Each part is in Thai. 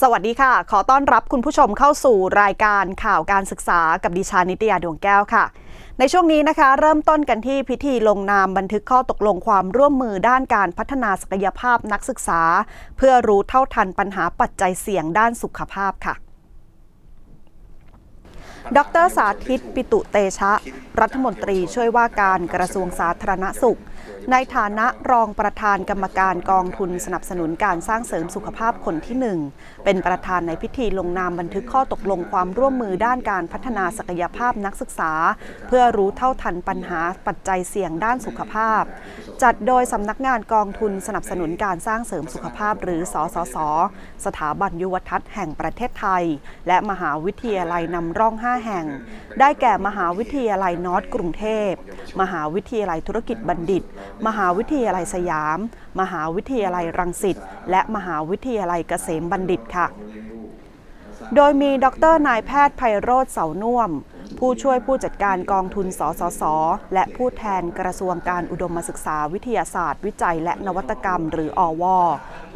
สวัสดีค่ะ ขอต้อนรับคุณผู้ชมเข้าสู่รายการข่าวการศึกษากับดิฉันนิตยาดวงแก้วค่ะ ในช่วงนี้นะคะ เริ่มต้นกันที่พิธีลงนามบันทึกข้อตกลงความร่วมมือด้านการพัฒนาศักยภาพนักศึกษา เพื่อรู้เท่าทันปัญหาปัจจัยเสี่ยงด้านสุขภาพค่ะ ดรสาธิตปิตุเตชะ รัฐมนตรีช่วยว่าการกระทรวงสาธารณสุข ในฐานะรองประธานกรรมการกองทุนสนับสนุนการสร้างเสริมสุขภาพคนที่หนึ่งเป็นประธานในพิธีลงนามบันทึกข้อตกลงความร่วมมือด้านการพัฒนาศักยภาพนักศึกษา เพื่อรู้เท่าทันปัญหาปัจจัยเสี่ยงด้านสุขภาพ จัดโดยสำนักงานกองทุนสนับสนุนการสร้างเสริมสุขภาพหรือสสส สถาบันยุวทัศน์แห่งประเทศไทย และมหาวิทยาลัยนำร่อง5แห่ง ได้แก่มหาวิทยาลัยนอร์ทกรุงเทพ มหาวิทยาลัยธุรกิจบัณฑิต มหาวิทยาลัยสยาม มหาวิทยาลัยรังสิต และมหาวิทยาลัยเกษมบัณฑิตค่ะ โดยมีดรนายแพทย์ไพโรธเสาน่วม ผู้ช่วยผู้จัดการกองทุนสสส และผู้แทนกระทรวงการอุดมศึกษาวิทยาศาสตร์ วิจัย และนวัตกรรม หรืออว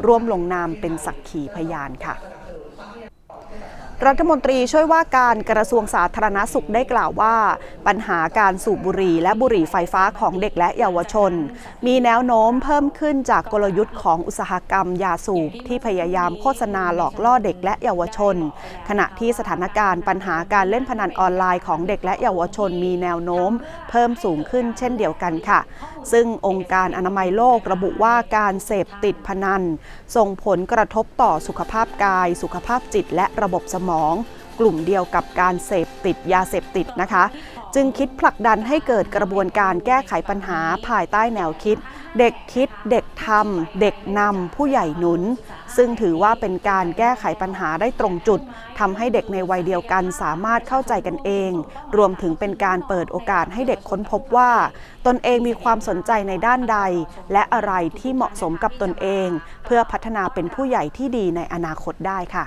ร่วมลงนามเป็นสักขีพยานค่ะ รัฐมนตรีช่วยว่าการกระทรวงสาธารณสุขได้กล่าวว่า ปัญหาการสูบบุหรี่และบุหรี่ไฟฟ้าของเด็กและเยาวชน มีแนวโน้มเพิ่มขึ้นจากกลยุทธ์ของอุตสาหกรรมยาสูบที่พยายามโฆษณาหลอกล่อเด็กและเยาวชน ขณะที่สถานการณ์ปัญหาการเล่นพนันออนไลน์ของเด็กและเยาวชน มีแนวโน้ม เพิ่มสูงขึ้นเช่นเดียวกันค่ะ ซึ่งองค์การอนามัยโลกระบุว่าการเสพติดพนัน ส่งผลกระทบต่อสุขภาพกาย สุขภาพจิต และระบบสมอง กลุ่มเดียวกับการเสพติดยาเสพติดนะคะ จึงคิดผลักดันให้เกิดกระบวนการแก้ไขปัญหาภายใต้แนวคิด เด็กคิด เด็กทำ เด็กนำ ผู้ใหญ่หนุน ซึ่งถือว่าเป็นการแก้ไขปัญหาได้ตรงจุดทำให้เด็กในวัยเดียวกันสามารถเข้าใจกันเอง รวมถึงเป็นการเปิดโอกาสให้เด็กค้นพบว่า ตนเองมีความสนใจในด้านใด และอะไรที่เหมาะสมกับตนเอง เพื่อพัฒนาเป็นผู้ใหญ่ที่ดีในอนาคตได้ค่ะ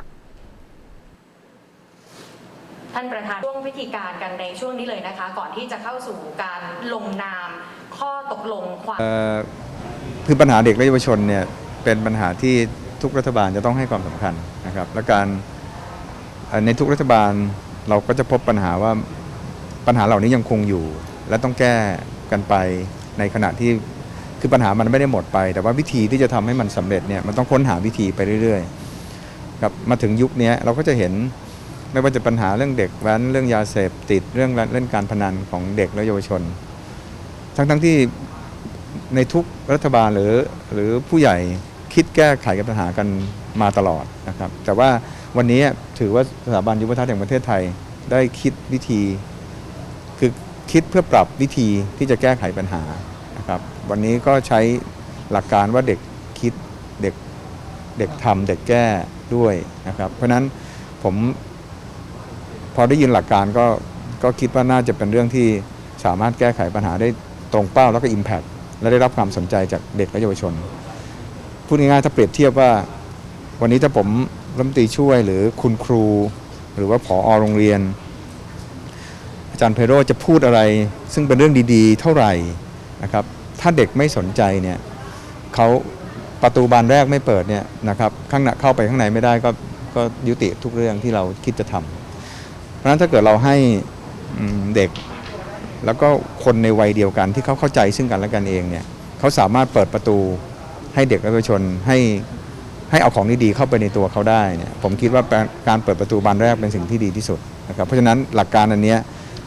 ท่านประธานช่วงวิธีการกันในช่วงนี้เลยนะคะ ก่อนที่จะเข้าสู่การลงนามข้อตกลงความคือปัญหาเด็กและเยาวชนเนี่ยเป็นปัญหาที่ทุกรัฐบาลจะต้องให้ความสำคัญนะครับ และการในทุกรัฐบาลเราก็จะพบปัญหาว่าปัญหาเหล่านี้ยังคงอยู่ และต้องแก้กันไปในขณะที่คือปัญหามันไม่ได้หมดไป แต่ว่าวิธีที่จะทำให้มันสำเร็จเนี่ยมันต้องค้นหาวิธีไปเรื่อยๆครับมาถึงยุคนี้เราก็จะเห็น ไม่ว่าจะปัญหาเรื่องเด็กแว้นเรื่องยาเสพติดเรื่องเล่นการพนันของเด็กและเยาวชน ทั้งๆที่ในทุกรัฐบาลหรือหรือผู้ใหญ่คิดแก้ไขกับปัญหากันมาตลอดนะครับ แต่ว่าวันนี้ถือว่าสถาบันยุวทัศน์แห่งประเทศไทยได้คิดวิธี คือคิดเพื่อปรับวิธีที่จะแก้ไขปัญหานะครับ วันนี้ก็ใช้หลักการว่าเด็กคิดเด็กเด็กทำเด็กแก้ด้วยนะครับ เพราะนั้นผม พอได้ยินหลักการก็ก็คิดว่าน่าจะเป็นเรื่องที่สามารถแก้ไขปัญหาได้ตรงเป้าแล้วก็ Impact และได้รับความสนใจจากเด็กและเยาวชน พูดง่ายๆถ้าเปรียบเทียบว่า วันนี้ถ้าผมรัฐมนตรีช่วยหรือคุณครู หรือว่าผอโรงเรียน อาจารย์ไพโรจะพูดอะไร ซึ่งเป็นเรื่องดีๆ เท่าไหร่นะครับ ถ้าเด็กไม่สนใจเนี่ยเขาประตูบานแรกไม่เปิดเนี่ยนะครับข้างในเข้าไปข้างในไม่ได้ก็ก็ยุติทุกเรื่องที่เราคิดจะทำ เพราะฉะนั้นถ้าเกิดเราให้เด็ก แล้วก็คนในวัยเดียวกันที่เขาเข้าใจซึ่งกันและกันเองเนี่ยเขาสามารถเปิดประตูให้เด็กและเยาวชนให้ให้เอาของดีๆเข้าไปในตัวเขาได้เนี่ยผมคิดว่าการเปิดประตูบานแรกเป็นสิ่งที่ดีที่สุดนะครับเพราะฉะนั้นหลักการอันนี้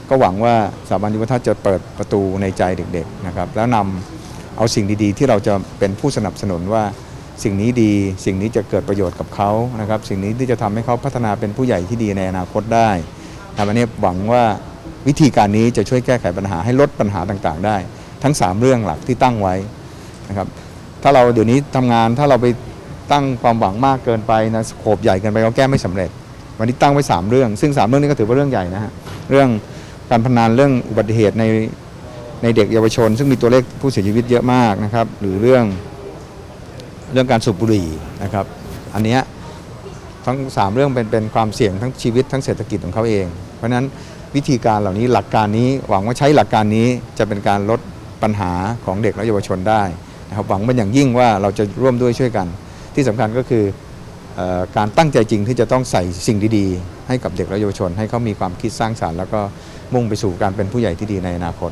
ก็หวังว่าสถาบันยุวทัศน์จะเปิดประตูในใจเด็กๆนะครับแล้วนำเอาสิ่งดีๆ ที่เราจะเป็นผู้สนับสนุนว่าสิ่งนี้ดี สิ่งนี้จะเกิดประโยชน์กับเขานะครับสิ่งนี้ที่จะทำให้เขาพัฒนาเป็นผู้ใหญ่ที่ดีในอนาคตได้ นะครับอันนี้หวังว่าวิธีการนี้จะช่วยแก้ไขปัญหาให้ลดปัญหาต่างๆ ได้ ทั้ง 3 เรื่องหลักที่ตั้งไว้นะครับถ้าเราเดี๋ยวนี้ทำงานถ้าเราไปตั้งความหวังมากเกินไปนะโคปใหญ่เกินไปเราแก้ไม่สำเร็จ วันนี้ตั้งไว้ 3 เรื่อง ซึ่ง 3 เรื่องนี้ก็ถือว่าเรื่องใหญ่นะฮะเรื่องการพนันเรื่องอุบัติเหตุในในเด็กเยาวชน ซึ่งมีตัวเลขผู้เสียชีวิตเยอะมากนะครับ หรือเรื่องเรื่องการสูบบุหรี่นะครับ อันเนี้ย ทั้ง 3 เรื่องเป็นเป็นความเสี่ยงทั้งชีวิตทั้งเศรษฐกิจของเขาเอง เพราะฉะนั้นวิธีการเหล่านี้หลักการนี้หวังว่าใช้หลักการนี้จะเป็นการลดปัญหาของเด็กและเยาวชนได้นะครับหวังเป็นอย่างยิ่งว่าเราจะร่วมด้วยช่วยกัน ที่สำคัญก็คืออการตั้งใจจริงที่จะต้องใส่สิ่งดีๆ ให้กับเด็กและเยาวชน ให้เขามีความคิดสร้างสารรค์แล้วก็มุ่งไปสู่การเป็นผู้ใหญ่ที่ดีในอนาคต